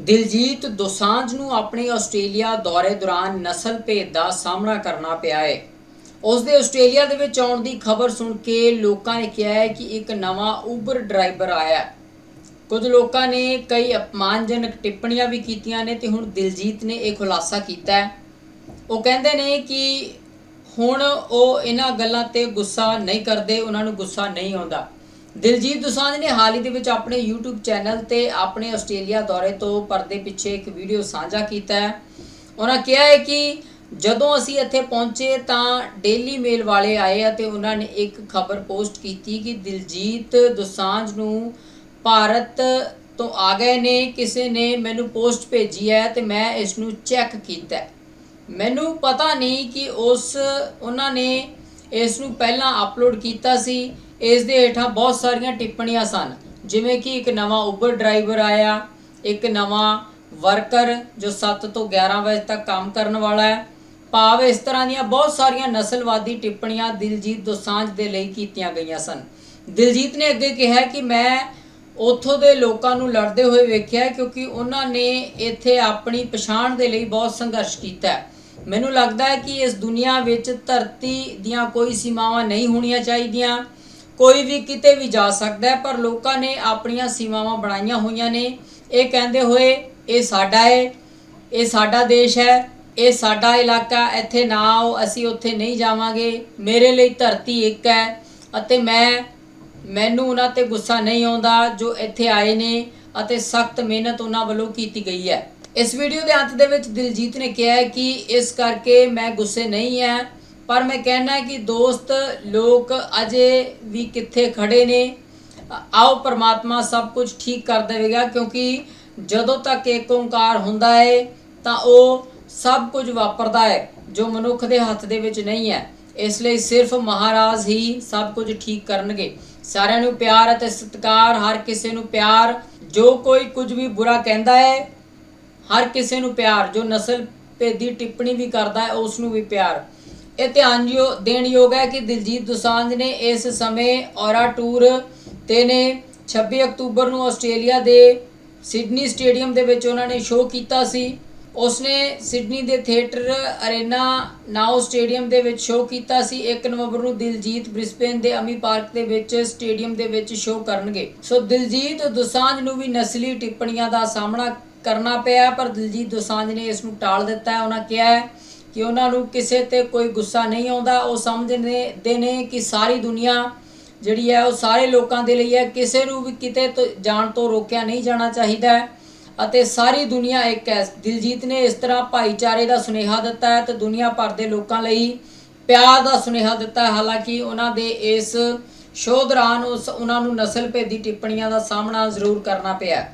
ਦਿਲਜੀਤ ਦੋਸਾਂਝ ਨੂੰ ਆਪਣੇ ਆਸਟ੍ਰੇਲੀਆ ਦੌਰੇ ਦੌਰਾਨ ਨਸਲ ਭੇਦ ਦਾ ਸਾਹਮਣਾ ਕਰਨਾ ਪਿਆ ਹੈ ਉਸ ਦੇ ਆਸਟ੍ਰੇਲੀਆ ਦੇ ਵਿੱਚ ਆਉਣ ਦੀ ਖਬਰ ਸੁਣ ਕੇ ਲੋਕਾਂ ਨੇ ਕਿਹਾ ਹੈ ਕਿ ਇੱਕ ਨਵਾਂ ਉਬਰ ਡਰਾਈਵਰ ਆਇਆ ਹੈ। ਕੁਝ ਲੋਕਾਂ ਨੇ ਕਈ ਅਪਮਾਨਜਨਕ ਟਿੱਪਣੀਆਂ ਵੀ ਕੀਤੀਆਂ ਨੇ ਤੇ ਹੁਣ ਦਿਲਜੀਤ ਨੇ ਇਹ ਖੁਲਾਸਾ ਕੀਤਾ ਹੈ। ਉਹ ਕਹਿੰਦੇ ਨੇ ਕਿ ਹੁਣ ਉਹ ਇਹਨਾਂ ਗੱਲਾਂ ਤੇ ਗੁੱਸਾ ਨਹੀਂ ਕਰਦੇ, ਉਹਨਾਂ ਨੂੰ ਗੁੱਸਾ ਨਹੀਂ ਆਉਂਦਾ। ਦਿਲਜੀਤ ਦੁਸਾਂਝ ਨੇ ਹਾਲ ਹੀ ਦੇ ਵਿੱਚ ਆਪਣੇ YouTube ਚੈਨਲ ਤੇ ਆਪਣੇ ਆਸਟ੍ਰੇਲੀਆ ਦੌਰੇ ਤੋਂ ਪਰਦੇ ਪਿੱਛੇ ਇੱਕ ਵੀਡੀਓ ਸਾਂਝਾ ਕੀਤਾ ਹੈ। ਉਹਨਾਂ ਕਿਹਾ ਹੈ ਕਿ ਜਦੋਂ ਅਸੀਂ ਇੱਥੇ ਪਹੁੰਚੇ ਤਾਂ ਡੇਲੀ ਮੇਲ ਵਾਲੇ ਆਏ ਅਤੇ ਉਹਨਾਂ ਨੇ ਇੱਕ ਖਬਰ ਪੋਸਟ ਕੀਤੀ ਕਿ ਦਿਲਜੀਤ ਦੁਸਾਂਝ ਨੂੰ ਭਾਰਤ ਤੋਂ ਆ ਗਏ ਨੇ, ਕਿਸੇ ਨੇ ਮੈਨੂੰ ਪੋਸਟ ਭੇਜੀ ਹੈ ਤੇ ਮੈਂ ਇਸ ਨੂੰ ਚੈੱਕ ਕੀਤਾ ਮੈਨੂੰ ਪਤਾ ਨਹੀਂ ਕਿ ਉਸ, ਉਹਨਾਂ ਨੇ ਇਸ ਨੂੰ ਪਹਿਲਾਂ ਅਪਲੋਡ ਕੀਤਾ ਸੀ। ਇਸ ਦੇ ਹੇਠਾਂ ਬਹੁਤ ਸਾਰੀਆਂ ਟਿੱਪਣੀਆਂ ਸਨ, ਜਿਵੇਂ ਕਿ ਇੱਕ ਨਵਾਂ ਉਬਰ ਡਰਾਈਵਰ ਆਇਆ, ਇੱਕ ਨਵਾਂ ਵਰਕਰ ਜੋ 7 ਤੋਂ 11 ਵਜੇ ਤੱਕ ਕੰਮ ਕਰਨ ਵਾਲਾ ਹੈ। ਭਾਵ ਇਸ ਤਰ੍ਹਾਂ ਦੀਆਂ ਬਹੁਤ ਸਾਰੀਆਂ ਨਸਲਵਾਦੀ ਟਿੱਪਣੀਆਂ ਦਿਲਜੀਤ ਦੋਸਾਂਝ ਦੇ ਲਈ ਕੀਤੀਆਂ ਗਈਆਂ ਸਨ। ਦਿਲਜੀਤ ਨੇ ਅੱਗੇ ਕਿਹਾ ਕਿ ਮੈਂ ਉੱਥੋਂ ਦੇ ਲੋਕਾਂ ਨੂੰ ਲੜਦੇ ਹੋਏ ਵੇਖਿਆ ਕਿਉਂਕਿ ਉਹਨਾਂ ਨੇ ਇੱਥੇ ਆਪਣੀ ਪਛਾਣ ਦੇ ਲਈ ਬਹੁਤ ਸੰਘਰਸ਼ ਕੀਤਾ ਹੈ। ਮੈਨੂੰ ਲੱਗਦਾ ਹੈ ਕਿ ਇਸ ਦੁਨੀਆ ਵਿੱਚ ਧਰਤੀ ਦੀਆਂ ਕੋਈ ਸੀਮਾਵਾਂ ਨਹੀਂ ਹੋਣੀਆਂ ਚਾਹੀਦੀਆਂ। ਕੋਈ ਵੀ ਕਿਤੇ ਵੀ ਜਾ ਸਕਦਾ ਹੈ, ਪਰ ਲੋਕਾਂ ਨੇ ਆਪਣੀਆਂ ਸੀਮਾਵਾਂ ਬਣਾਈਆਂ ਹੋਈਆਂ ਨੇ। ਇਹ ਕਹਿੰਦੇ ਹੋਏ, ਇਹ ਸਾਡਾ ਹੈ ਇਹ ਸਾਡਾ ਦੇਸ਼ ਹੈ, ਇਹ ਸਾਡਾ ਇਲਾਕਾ, ਇੱਥੇ ਨਾ ਆਓ, ਅਸੀਂ ਉੱਥੇ ਨਹੀਂ ਜਾਵਾਂਗੇ। ਮੇਰੇ ਲਈ ਧਰਤੀ ਇੱਕ ਹੈ ਅਤੇ ਮੈਂ, ਮੈਨੂੰ ਉਹਨਾਂ ਤੇ ਗੁੱਸਾ ਨਹੀਂ ਆਉਂਦਾ ਜੋ ਇੱਥੇ ਆਏ ਨੇ ਅਤੇ ਸਖਤ ਮਿਹਨਤ ਉਹਨਾਂ ਵੱਲੋਂ ਕੀਤੀ ਗਈ ਹੈ। ਇਸ ਵੀਡੀਓ ਦੇ ਅੰਤ ਦੇ ਵਿੱਚ ਦਿਲਜੀਤ ਨੇ ਕਿਹਾ ਹੈ ਕਿ ਇਸ ਕਰਕੇ ਮੈਂ ਗੁੱਸੇ ਨਹੀਂ ਹੈ। ਪਰ ਮੈਂ ਕਹਿਣਾ ਕਿ ਦੋਸਤ, ਲੋਕ ਅਜੇ ਵੀ ਕਿੱਥੇ ਖੜੇ ਨੇ, ਆਓ ਪਰਮਾਤਮਾ ਸਭ ਕੁਝ ਠੀਕ ਕਰ ਦੇਵੇਗਾ, ਕਿਉਂਕਿ ਜਦੋਂ ਤੱਕ ਏਕ ਓੰਕਾਰ ਹੁੰਦਾ ਹੈ ਤਾਂ ਉਹ ਸਭ ਕੁਝ ਵਾਪਰਦਾ ਹੈ ਜੋ ਮਨੁੱਖ ਦੇ ਹੱਥ ਦੇ ਵਿੱਚ ਨਹੀਂ ਹੈ। ਇਸ ਲਈ ਸਿਰਫ ਮਹਾਰਾਜ ਹੀ ਸਭ ਕੁਝ ਠੀਕ ਕਰਨਗੇ। ਸਾਰਿਆਂ ਨੂੰ ਪਿਆਰ ਅਤੇ ਸਤਿਕਾਰ, ਹਰ ਕਿਸੇ ਨੂੰ ਪਿਆਰ, ਜੋ ਕੋਈ ਕੁਝ ਵੀ ਬੁਰਾ ਕਹਿੰਦਾ ਹੈ ਹਰ ਕਿਸੇ ਨੂੰ ਪਿਆਰ, ਜੋ ਨਸਲ ਭੇਦੀ ਟਿੱਪਣੀ ਵੀ ਕਰਦਾ ਹੈ ਉਸ ਨੂੰ ਵੀ ਪਿਆਰ। ਇਹ ਧਿਆਨ ਯੋ ਦੇਣ ਯੋਗ ਹੈ ਕਿ ਦਿਲਜੀਤ ਦੋਸਾਂਝ ਨੇ ਇਸ ਸਮੇਂ ਔਰਾ ਟੂਰ ਤੇ ਨੇ 26 ਅਕਤੂਬਰ ਨੂੰ ਆਸਟ੍ਰੇਲੀਆ ਦੇ ਸਿਡਨੀ ਸਟੇਡੀਅਮ ਦੇ ਵਿੱਚ ਉਹਨਾਂ ਨੇ ਸ਼ੋਅ ਕੀਤਾ ਸੀ। ਉਸਨੇ ਸਿਡਨੀ ਦੇ ਥੀਏਟਰ ਅਰੇਨਾ ਨਾਓ ਸਟੇਡੀਅਮ ਦੇ ਵਿੱਚ ਸ਼ੋਅ ਕੀਤਾ ਸੀ। 1 ਨਵੰਬਰ ਨੂੰ ਦਿਲਜੀਤ ਬ੍ਰਿਸਬੇਨ ਦੇ ਅਮੀ ਪਾਰਕ ਦੇ ਵਿੱਚ ਸਟੇਡੀਅਮ ਦੇ ਵਿੱਚ ਸ਼ੋਅ ਕਰਨਗੇ। ਸੋ ਦਿਲਜੀਤ ਦੋਸਾਂਝ ਨੂੰ ਵੀ ਨਸਲੀ ਟਿੱਪਣੀਆਂ ਦਾ ਸਾਹਮਣਾ ਕਰਨਾ ਪਿਆ, ਪਰ ਦਿਲਜੀਤ ਦੋਸਾਂਝ ਨੇ ਇਸ ਨੂੰ ਟਾਲ ਦਿੱਤਾ ਹੈ। ਉਹਨਾਂ ਕਿਹਾ ਹੈ ਕਿ ਉਹਨਾਂ ਨੂੰ ਕਿਸੇ ਤੇ ਕੋਈ ਗੁੱਸਾ ਨਹੀਂ ਆਉਂਦਾ, ਉਹ ਸਮਝਦੇ ਦੇ ਨੇ ਕਿ ਸਾਰੀ ਦੁਨੀਆ ਜਿਹੜੀ ਹੈ ਉਹ ਸਾਰੇ ਲੋਕਾਂ ਦੇ ਲਈ ਹੈ, ਕਿਸੇ ਨੂੰ ਵੀ ਕਿਤੇ ਤੋਂ ਜਾਣ ਤੋਂ ਰੋਕਿਆ ਨਹੀਂ ਜਾਣਾ ਚਾਹੀਦਾ ਹੈ। ਅਤੇ ਸਾਰੀ ਦੁਨੀਆ ਇੱਕ ਹੈ। ਦਿਲਜੀਤ ਨੇ ਇਸ ਤਰ੍ਹਾਂ ਭਾਈਚਾਰੇ ਦਾ ਸੁਨੇਹਾ ਦਿੱਤਾ ਹੈ ਤੇ ਦੁਨੀਆ ਭਰ ਦੇ ਲੋਕਾਂ ਲਈ ਪਿਆਰ ਦਾ ਸੁਨੇਹਾ ਦਿੱਤਾ ਹੈ। ਹਾਲਾਂਕਿ ਉਹਨਾਂ ਦੇ ਇਸ ਸ਼ੋਅ ਦੌਰਾਨ ਉਸ, ਉਹਨਾਂ ਨੂੰ ਨਸਲ ਭੇਦੀ ਟਿੱਪਣੀਆਂ ਦਾ ਸਾਹਮਣਾ ਜ਼ਰੂਰ ਕਰਨਾ ਪਿਆ